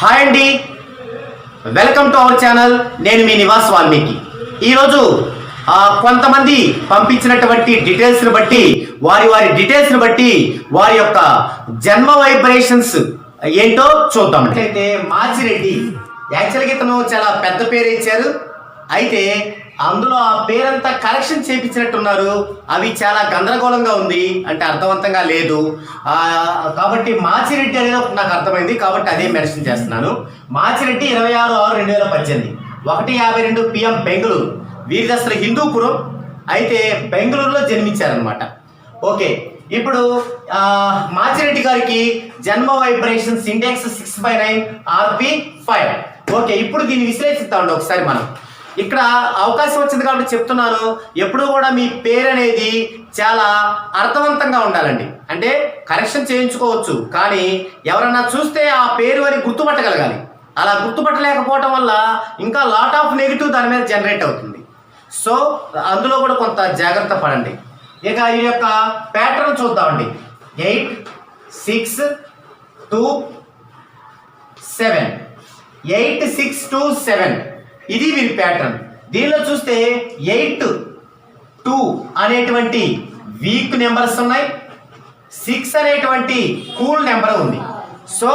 Hi అండి. Welcome to our channel. నేను మీ నివాస్ వాల్మీకి. ఈరోజు కొంతమంది పంపించినటువంటి డీటెయిల్స్ని బట్టి వారి వారి డీటెయిల్స్ని బట్టి వారి యొక్క జన్మ వైబ్రేషన్స్ ఏంటో చూద్దాం అయితే మాచిరెడ్డి యాక్చువల్గా ఇతను చాలా పెద్ద పేరు ఇచ్చారు. అయితే అందులో ఆ పేరంతా కరెక్షన్ చేపించినట్టున్నారు అవి చాలా గందరగోళంగా ఉంది అంటే అర్థవంతంగా లేదు. కాబట్టి మాచిరెడ్డి అనేది ఒకటి నాకు అర్థమైంది. కాబట్టి అదే మెన్షన్ చేస్తున్నాను. మాచిరెడ్డి ఇరవై ఆరు ఆరు రెండు వేల పద్దెనిమిది. ఒకటి యాభై రెండు పిఎం బెంగళూరు. వీరిది అసలు హిందూపురం అయితే బెంగళూరులో జన్మించారనమాట ఓకే. ఇప్పుడు మాచిరెడ్డి గారికి జన్మ vibrations index six by nine RP five. Okay. ఇప్పుడు దీన్ని విశ్లేషిద్దామండి ఒకసారి మనం. ఇక్కడ అవకాశం వచ్చింది కాబట్టి చెప్తున్నాను. ఎప్పుడు కూడా మీ పేరు అనేది చాలా అర్థవంతంగా ఉండాలండి. అంటే కరెక్షన్ చేయించుకోవచ్చు. కానీ ఎవరన్నా చూస్తే ఆ పేరు అని గుర్తుపట్టగలగాలి. అలా గుర్తుపట్టలేకపోవటం వల్ల ఇంకా లాట్ ఆఫ్ నెగిటివ్ దాని మీద జనరేట్ అవుతుంది. సో అందులో కూడా కొంత జాగ్రత్త పడండి. ఇక ఈ యొక్క ప్యాటర్న్ చూద్దామండి. Eight six two seven. Eight six two seven. ఇది వీరి ప్యాటర్న్ దీనిలో చూస్తే ఎయిట్ టూ అనేటువంటి వీక్ నెంబర్స్ ఉన్నాయి. సిక్స్ అనేటువంటి కూల్ నెంబర్ ఉంది. సో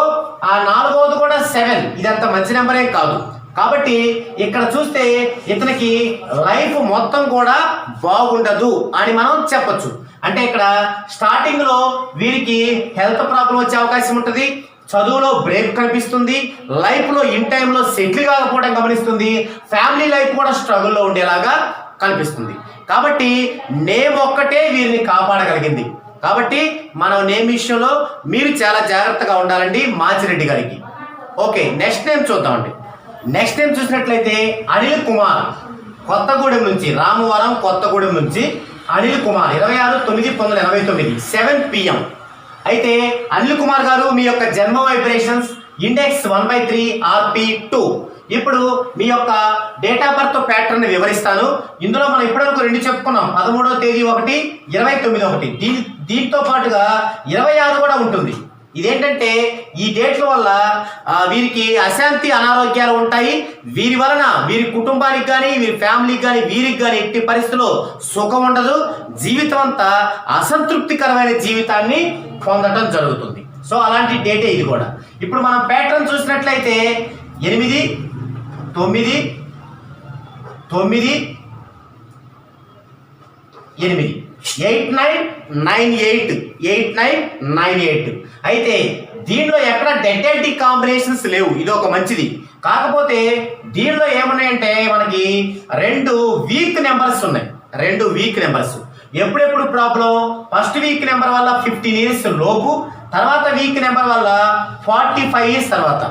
ఆ నాలుగవది కూడా సెవెన్ ఇది అంత మంచి నెంబరే కాదు. కాబట్టి ఇక్కడ చూస్తే ఇతనికి లైఫ్ మొత్తం కూడా బాగుండదు అని మనం చెప్పచ్చు. అంటే ఇక్కడ స్టార్టింగ్లో వీరికి హెల్త్ ప్రాబ్లం వచ్చే అవకాశం ఉంటుంది. చదువులో బ్రేక్ కనిపిస్తుంది లైఫ్లో ఇన్ టైంలో సెటిల్ కాకపోవడం గమనిస్తుంది ఫ్యామిలీ లైఫ్ కూడా స్ట్రగుల్లో ఉండేలాగా కనిపిస్తుంది. కాబట్టి నేమ్ ఒక్కటే వీరిని కాపాడగలిగింది. కాబట్టి మనం నేమ్ విషయంలో మీరు చాలా జాగ్రత్తగా ఉండాలండి మాచిరెడ్డి గారికి. ఓకే నెక్స్ట్ నేమ్ చూద్దామండి. నెక్స్ట్ నేమ్ చూసినట్లయితే అనిల్ కుమార్. కొత్తగూడెం నుంచి రామవరం కొత్తగూడెం నుంచి అనిల్ కుమార్. ఇరవై ఆరు తొమ్మిది పంతొమ్మిది వందల ఎనభై తొమ్మిది సెవెన్ పిఎం అయితే అనిల్ కుమార్ గారు మీ యొక్క జన్మ vibrations index one by three RP two ఇప్పుడు మీ యొక్క డేట్ ఆఫ్ బర్త్ ప్యాటర్న్ వివరిస్తాను. ఇందులో మనం ఇప్పటివరకు రెండు చెప్పుకున్నాం. పదమూడవ తేదీ ఒకటి ఇరవై తొమ్మిది ఒకటి. దీని దీంతో పాటుగా ఇరవై ఆరు కూడా ఉంటుంది. ఇదేంటంటే ఈ డేట్ల వల్ల వీరికి అశాంతి అనారోగ్యాలు ఉంటాయి. వీరి వలన వీరి కుటుంబానికి కానీ వీరి ఫ్యామిలీకి కానీ వీరికి కానీ ఎట్టి పరిస్థితుల్లో సుఖం ఉండదు. జీవితం అంతా అసంతృప్తికరమైన జీవితాన్ని పొందటం జరుగుతుంది. సో అలాంటి డేటే ఇది కూడా. ఇప్పుడు మనం ప్యాటర్న్ చూసినట్లయితే ఎనిమిది తొమ్మిది తొమ్మిది ఎనిమిది. Eight nine nine eight eight nine nine eight. అయితే దీనిలో ఎక్కడ డెడ్ కాంబినేషన్స్ లేవు? ఇది ఒక మంచిది. కాకపోతే దీనిలో ఏమున్నాయంటే మనకి రెండు వీక్ నెంబర్స్ ఉన్నాయి. రెండు వీక్ నెంబర్స్. ఎప్పుడెప్పుడు ప్రాబ్లం? ఫస్ట్ వీక్ నెంబర్ వల్ల ఫిఫ్టీన్ ఇయర్స్ లోపు తర్వాత వీక్ నెంబర్ వల్ల ఫార్టీ ఫైవ్ ఇయర్స్ తర్వాత.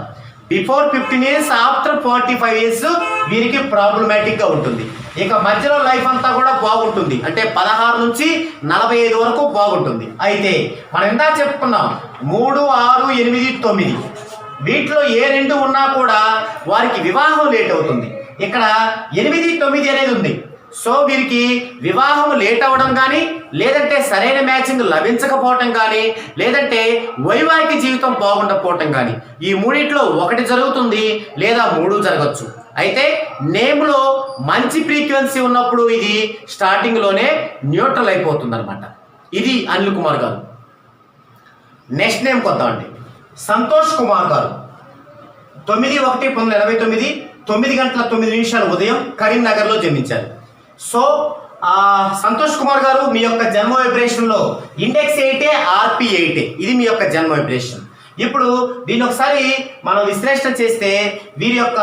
Before fifteen years after forty five years వీరికి ప్రాబ్లమాటిక్గా ఉంటుంది. ఇక మధ్యలో లైఫ్ అంతా కూడా బాగుంటుంది. అంటే పదహారు నుంచి నలభై ఐదు వరకు బాగుంటుంది. అయితే మనం ఇందా చెప్పుకున్నాం మూడు ఆరు ఎనిమిది తొమ్మిది. వీటిలో ఏ రెండు ఉన్నా కూడా వారికి వివాహం లేట్ అవుతుంది. ఇక్కడ ఎనిమిది తొమ్మిది అనేది ఉంది. సో వీరికి వివాహం లేట్ అవ్వడం కానీ లేదంటే సరైన మ్యాచింగ్ లభించకపోవటం కానీ లేదంటే వైవాహిక జీవితం బాగుండకపోవటం కానీ ఈ మూడిట్లో ఒకటి జరుగుతుంది లేదా మూడు జరగచ్చు. అయితే నేమ్లో మంచి ఫ్రీక్వెన్సీ ఉన్నప్పుడు ఇది స్టార్టింగ్లోనే న్యూట్రల్ అయిపోతుంది అనమాట ఇది అనిల్ కుమార్ గారు. నెక్స్ట్ నేమ్ కొద్దామండి. సంతోష్ కుమార్ గారు. తొమ్మిది ఒకటి పంతొమ్మిది ఎనభై తొమ్మిది తొమ్మిది గంటల తొమ్మిది నిమిషాల ఉదయం కరీంనగర్లో జన్మించారు. సో సంతోష్ కుమార్ గారు మీ యొక్క జన్మ వైబ్రేషన్లో ఇండెక్స్ ఎయిటే ఆర్పి ఎయిటే ఇది మీ యొక్క జన్మ వైబ్రేషన్ ఇప్పుడు దీని ఒకసారి మనం విశ్లేషణ చేస్తే వీరి యొక్క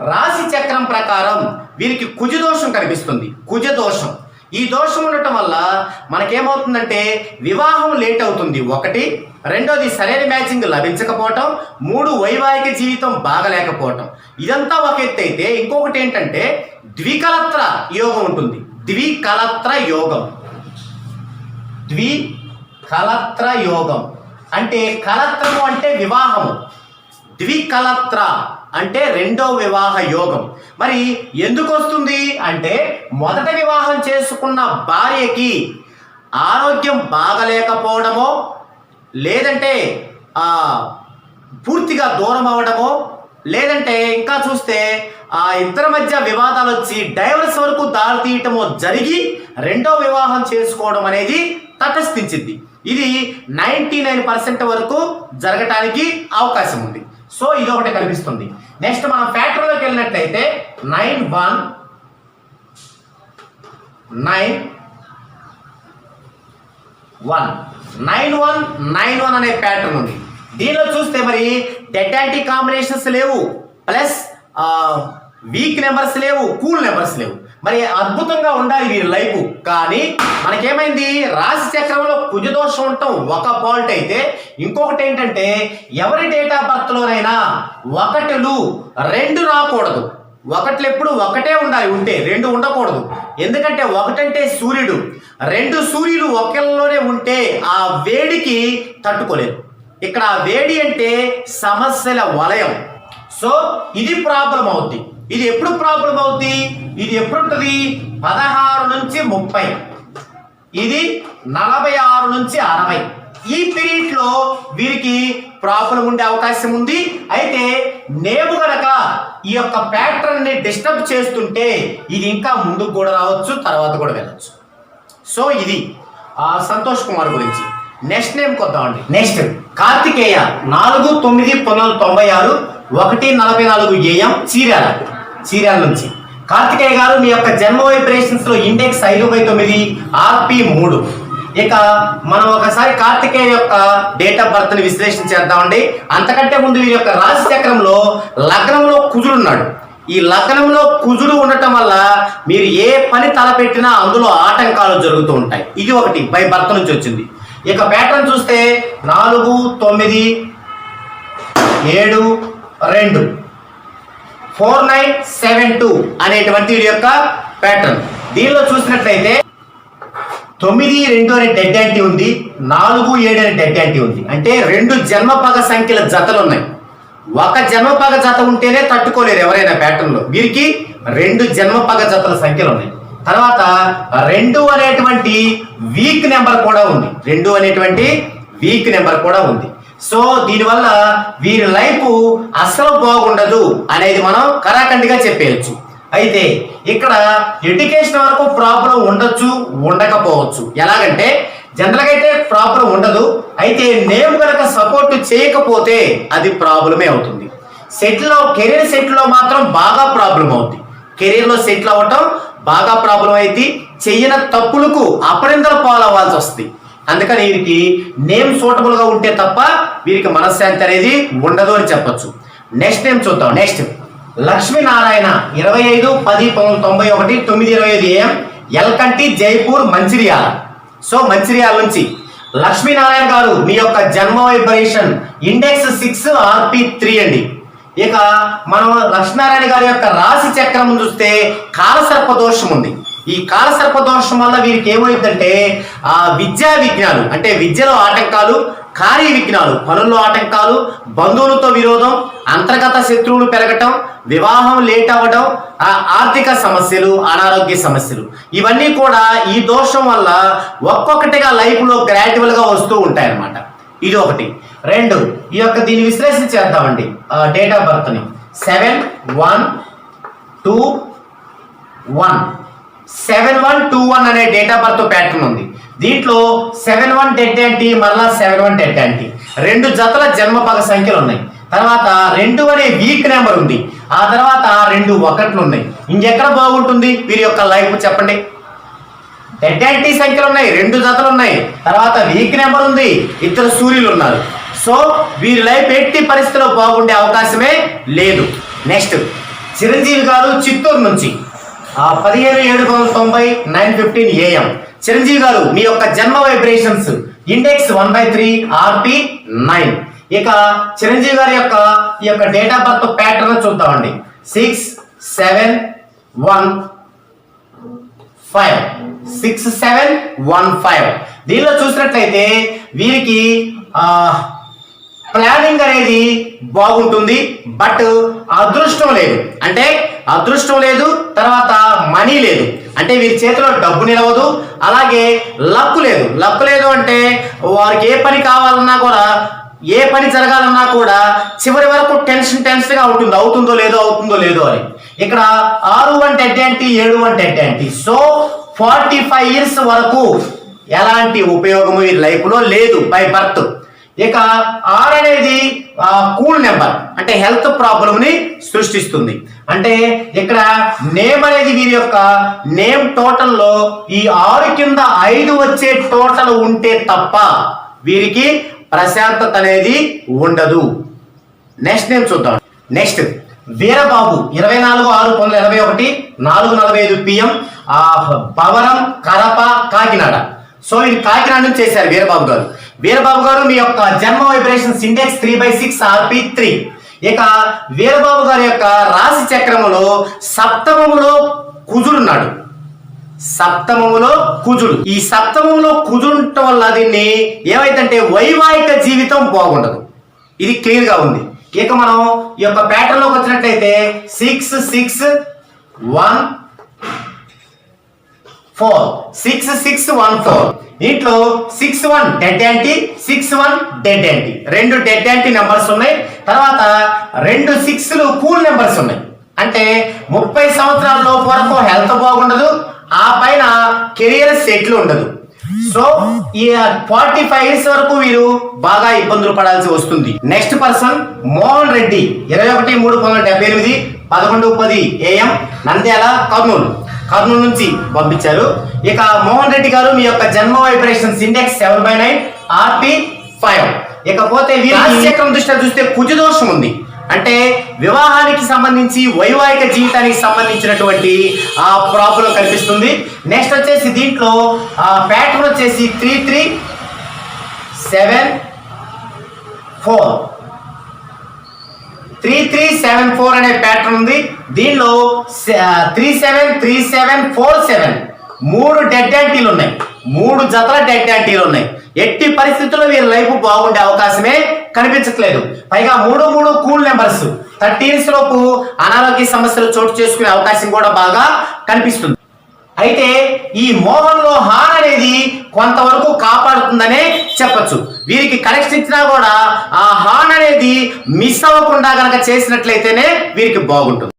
రాశి చక్రం ప్రకారం వీరికి కుజ దోషం కనిపిస్తుంది. కుజ దోషం. ఈ దోషం ఉండటం వల్ల మనకేమవుతుందంటే వివాహం లేట్ అవుతుంది. ఒకటి. రెండోది సరైన మ్యాచింగ్ లభించకపోవటం. మూడు వైవాహిక జీవితం బాగలేకపోవటం. ఇదంతా ఒక ఎత్తు అయితే ఇంకొకటి ఏంటంటే ద్వికలత్ర యోగం ఉంటుంది. ద్వికలత్ర యోగం. ద్వికలత్ర యోగం. అంటే కలత్రము అంటే వివాహము. ద్వికలత్ర అంటే రెండో వివాహ యోగం. మరి ఎందుకు వస్తుంది అంటే మొదట వివాహం చేసుకున్న భార్యకి ఆరోగ్యం బాగలేకపోవడమో లేదంటే పూర్తిగా దూరం అవడమో లేదంటే ఇంకా చూస్తే ఆ ఇద్దరి మధ్య వివాదాలు వచ్చి డైవర్స్ వరకు దారి తీయటమో జరిగి రెండో వివాహం చేసుకోవడం అనేది తటస్థించింది. ఇది నైంటీ నైన్ పర్సెంట్ వరకు జరగటానికి అవకాశం ఉంది. సో ఇది ఒకటి కనిపిస్తుంది. నెక్స్ట్ మనం ఫ్యాక్టరీలోకి వెళ్ళినట్లయితే nine one nine one. Nine one nine one అనే ప్యాటర్న్ ఉంది. దీనిలో చూస్తే మరి డెడ్ యాంటీ కాంబినేషన్స్ లేవు. ప్లస్ వీక్ నెంబర్స్ లేవు కూల్ నెంబర్స్ లేవు. మరి అద్భుతంగా ఉండాలి వీరి లైఫ్. కానీ మనకేమైంది? రాశి చక్రంలో కుజదోషం ఉండటం ఒక పాయింట్ అయితే ఇంకొకటి ఏంటంటే ఎవరి డేట్ ఆఫ్ బర్త్లోనైనా ఒకటిలు రెండు రాకూడదు. ఒకట్లు ఎప్పుడు ఒకటే ఉండాలి ఉంటే రెండు ఉండకూడదు. ఎందుకంటే ఒకటంటే సూర్యుడు. రెండు సూర్యులు ఒకళ్ళలోనే ఉంటే ఆ వేడికి తట్టుకోలేరు. ఇక్కడ ఆ వేడి అంటే సమస్యల వలయం. సో ఇది ప్రాబ్లం అవుద్ది. ఇది ఎప్పుడు ప్రాబ్లం అవుద్ది? ఇది ఎప్పుడు ఉంటుంది పదహారు నుంచి ముప్పై. ఇది నలభై ఆరు నుంచి అరవై. ఈ పీరియడ్లో వీరికి ప్రాబ్లం ఉండే అవకాశం ఉంది. అయితే నేము గనక ఈ యొక్క ప్యాటర్న్ని డిస్టర్బ్ చేస్తుంటే ఇది ఇంకా ముందుకు కూడా రావచ్చు తర్వాత కూడా వెళ్ళచ్చు. సో ఇది ఆ సంతోష్ కుమార్ గురించి. నెక్స్ట్ నేమ్ కొద్దామండి. నెక్స్ట్. కార్తికేయ నాలుగు తొమ్మిది పంతొమ్మిది వందల తొంభై ఆరు ఒకటి నలభై నాలుగు ఏఎం చీరాల. చీరాల నుంచి. కార్తికేయ గారు మీ యొక్క జన్మ వైబ్రేషన్స్లో ఇండెక్స్ ఐదు బై తొమ్మిది ఆర్పి మూడు. ఇక మనం ఒకసారి కార్తికేయ యొక్క డేట్ ఆఫ్ బర్త్ని విశ్లేషణ చేద్దామండి. అంతకంటే ముందు వీరి యొక్క రాశి చక్రంలో లగ్నంలో కుజుడున్నాడు ఈ లగ్నంలో కుజుడు ఉండటం వల్ల మీరు ఏ పని తలపెట్టినా అందులో ఆటంకాలు జరుగుతూ ఉంటాయి. ఇది ఒకటి బై భర్త నుంచి వచ్చింది. ఇక ప్యాటర్న్ చూస్తే నాలుగు తొమ్మిది ఏడు రెండు. ఫోర్ నైన్ సెవెన్ టూ అనేటువంటి వీడి యొక్క ప్యాటర్న్ దీనిలో చూసినట్లయితే తొమ్మిది రెండు అనే డెడ్ యాంటీ ఉంది నాలుగు ఏడు అనే డెడ్ యాంటీ ఉంది. అంటే రెండు జన్మపగ సంఖ్యల జతలు ఉన్నాయి. ఒక జన్మపగ జత ఉంటేనే తట్టుకోలేరు ఎవరైనా ప్యాటర్న్లో వీరికి రెండు జన్మపగ జతల సంఖ్యలు ఉన్నాయి. తర్వాత రెండు అనేటువంటి వీక్ నెంబర్ కూడా ఉంది. రెండు అనేటువంటి వీక్ నెంబర్ కూడా ఉంది. సో దీనివల్ల వీరి లైఫ్ అస్సలు బాగుండదు అనేది మనం కరాఖండిగా చెప్పేయచ్చు. అయితే ఇక్కడ ఎడ్యుకేషన్ వరకు ప్రాబ్లం ఉండొచ్చు ఉండకపోవచ్చు. ఎలాగంటే జనరల్గా అయితే ప్రాబ్లం ఉండదు అయితే నేమ్ కనుక సపోర్ట్ చేయకపోతే అది ప్రాబ్లమే అవుతుంది. సెట్లో కెరీర్ సెటిల్లో మాత్రం బాగా ప్రాబ్లం అవుతుంది కెరీర్లో సెటిల్ అవ్వటం బాగా ప్రాబ్లం అయితే చెయ్యన తప్పులకు అపరిందలు పాలవ్వాల్సి వస్తుంది. అందుకని వీరికి నేమ్ సూటబుల్గా ఉంటే తప్ప వీరికి మనశ్శాంతి అనేది ఉండదు అని చెప్పొచ్చు. నెక్స్ట్ నేమ్ చూద్దాం. నెక్స్ట్ లక్ష్మీనారాయణ ఇరవై ఐదు పది పంతొమ్మిది తొంభై ఒకటి తొమ్మిది ఇరవై ఐదు ఏఎం ఎల్కంటి జైపూర్ మంచిర్యాల. సో మంచిర్యాల నుంచి లక్ష్మీనారాయణ గారు మీ యొక్క జన్మ vibration index six RP three అండి. ఇక మనం లక్ష్మీనారాయణ గారి యొక్క రాశి చక్రం చూస్తే కాలసర్ప దోషం ఉంది. ఈ కాలసర్ప దోషం వల్ల వీరికి ఏమైందంటే ఆ విద్యా విజ్ఞానం అంటే విద్యలో ఆటంకాలు కార్య విఘ్నాలు పనుల్లో ఆటంకాలు బంధువులతో విరోధం అంతర్గత శత్రువులు పెరగటం వివాహం లేట్ అవ్వడం ఆర్థిక సమస్యలు అనారోగ్య సమస్యలు. ఇవన్నీ కూడా ఈ దోషం వల్ల ఒక్కొక్కటిగా లైఫ్లో గ్రాడ్యువల్గా వస్తూ ఉంటాయన్నమాట. ఇది ఒకటి. రెండు ఈ యొక్క దీన్ని విశ్లేషణ చేద్దామండి. Date of బర్త్ని. Seven one two one. Seven one two one అనే డేట్ ఆఫ్ బర్త్ ప్యాటర్న్ ఉంది. దీంట్లో సెవెన్ వన్ డెడ్ యాంటీ మరలా సెవెన్ వన్ డెడ్ యాంటీ రెండు జతల జన్మ పగ సంఖ్యలు ఉన్నాయి. తర్వాత రెండు అనే వీక్ నెంబర్ ఉంది. ఆ తర్వాత రెండు ఒకట్లు ఉన్నాయి. ఇంకెక్కడ బాగుంటుంది? వీరి యొక్క లైఫ్ చెప్పండి. డెడ్ యాంటీ సంఖ్యలు ఉన్నాయి రెండు జతలు ఉన్నాయి. తర్వాత వీక్ నెంబర్ ఉంది ఇద్దరు సూర్యులు ఉన్నారు. సో వీరి లైఫ్ ఎట్టి పరిస్థితిలో బాగుండే అవకాశమే లేదు. నెక్స్ట్ చిరంజీవి గారు చిత్తూరు నుంచి. పదిహేను ఏడు వందల తొంభై నైన్ ఫిఫ్టీన్ ఏఎం చిరంజీవి గారు మీ యొక్క జన్మ vibrations index one by three RP nine ఇక చిరంజీవి గారి యొక్క ఈ యొక్క డేట్ ఆఫ్ బర్త్ ప్యాటర్న్ చూద్దామండి. Six seven one five six seven one five దీనిలో చూసినట్లయితే వీరికి ప్లానింగ్ అనేది బాగుంటుంది బట్ అదృష్టం లేదు. అంటే అదృష్టం లేదు తర్వాత మనీ లేదు. అంటే వీరి చేతిలో డబ్బు నిలవదు అలాగే లక్ లేదు. లక్ లేదు అంటే వారికి ఏ పని కావాలన్నా కూడా ఏ పని జరగాలన్నా కూడా చివరి వరకు టెన్షన్ టెన్షన్గా ఉంటుంది. అవుతుందో లేదో అవుతుందో లేదో అని. ఇక్కడ ఆరు వన్ డెడ్ ఏడు one dead anti so forty five years వరకు ఎలాంటి ఉపయోగము ఈ లైఫ్లో లేదు బై బర్త్. ఇక ఆర్ అనేది కూల్ నెంబర్ అంటే హెల్త్ ప్రాబ్లంని సృష్టిస్తుంది. అంటే ఇక్కడ నేమ్ అనేది వీరి యొక్క నేమ్ టోటల్లో ఈ ఆరు కింద ఐదు వచ్చే టోటల్ ఉంటే తప్ప వీరికి ప్రశాంతత అనేది ఉండదు. నెక్స్ట్ నేమ్ చూద్దాం. నెక్స్ట్ వీరబాబు ఇరవై నాలుగు ఆరు పంతొమ్మిది ఎనభై ఒకటి నాలుగు నలభై ఐదు పిఎం భవరం కడప కాకినాడ. సో ఇది కాకినాడ నుంచి చేశారు వీరబాబు గారు. వీరబాబు గారు మీ యొక్క జన్మ vibrations index three by six RP three ఇక వీరబాబు గారి యొక్క రాశి చక్రములో సప్తమములో కుజుడున్నాడు సప్తమములో కుజుడు. ఈ సప్తమములో కుజుండటం వల్ల దీన్ని ఏమైతుంటే వైవాహిక జీవితం బాగుండదు. ఇది క్లియర్గా ఉంది. ఇక మనం ఈ యొక్క ప్యాటర్న్లోకి వచ్చినట్లయితే six six one four six six one four దీంట్లో six one dead anti six one dead anti రెండు డెడ్ యాంటీ నెంబర్స్ ఉన్నాయి. తర్వాత రెండు సిక్స్లు కూల్ నెంబర్స్ ఉన్నాయి. అంటే ముప్పై సంవత్సరాల లోపు వరకు హెల్త్ బాగుండదు ఆ పైన కెరియర్ సెటిల్ ఉండదు. సో ఈ ఫార్టీ ఫైవ్ ఇయర్స్ వరకు వీరు బాగా ఇబ్బందులు పడాల్సి వస్తుంది. Next person Mohan Reddy. ఇరవై ఒకటి మూడు పంతొమ్మిది డెబ్బై ఎనిమిది పదకొండు పది ఏఎం నంద్యాల కర్నూలు. కర్నూలు నుంచి పంపించారు. ఇక మోహన్ రెడ్డి గారు మీ యొక్క జన్మ vibrations index seven by nine RP five ఇకపోతే చక్రం దృష్ట్యా చూస్తే కుజదోషం ఉంది. అంటే వివాహానికి సంబంధించి వైవాహిక జీవితానికి సంబంధించినటువంటి ఆ ప్రాబ్లం కనిపిస్తుంది. నెక్స్ట్ వచ్చేసి దీంట్లో ఆ ప్యాటర్న్ వచ్చేసి three three seven four three three seven four అనే ప్యాటర్న్ ఉంది. దీనిలో three seven three seven four seven మూడు డెడ్ యాంటీలు ఉన్నాయి. మూడు జతల డెడ్ యాంటీలు ఉన్నాయి. ఎట్టి పరిస్థితుల్లో వీరి లైఫ్ బాగుండే అవకాశమే కనిపించట్లేదు. పైగా మూడు మూడు కూల్ నెంబర్స్ థర్టీన్స్ లోపు అనారోగ్య సమస్యలు చోటు చేసుకునే అవకాశం కూడా బాగా కనిపిస్తుంది. అయితే ఈ మోహంలో హాన్ అనేది కొంతవరకు కాపాడుతుందనే చెప్పొచ్చు. వీరికి కనెక్షన్ ఇచ్చినా కూడా ఆ హాన్ అనేది మిస్ అవ్వకుండా గనక చేసినట్లయితేనే వీరికి బాగుంటుంది.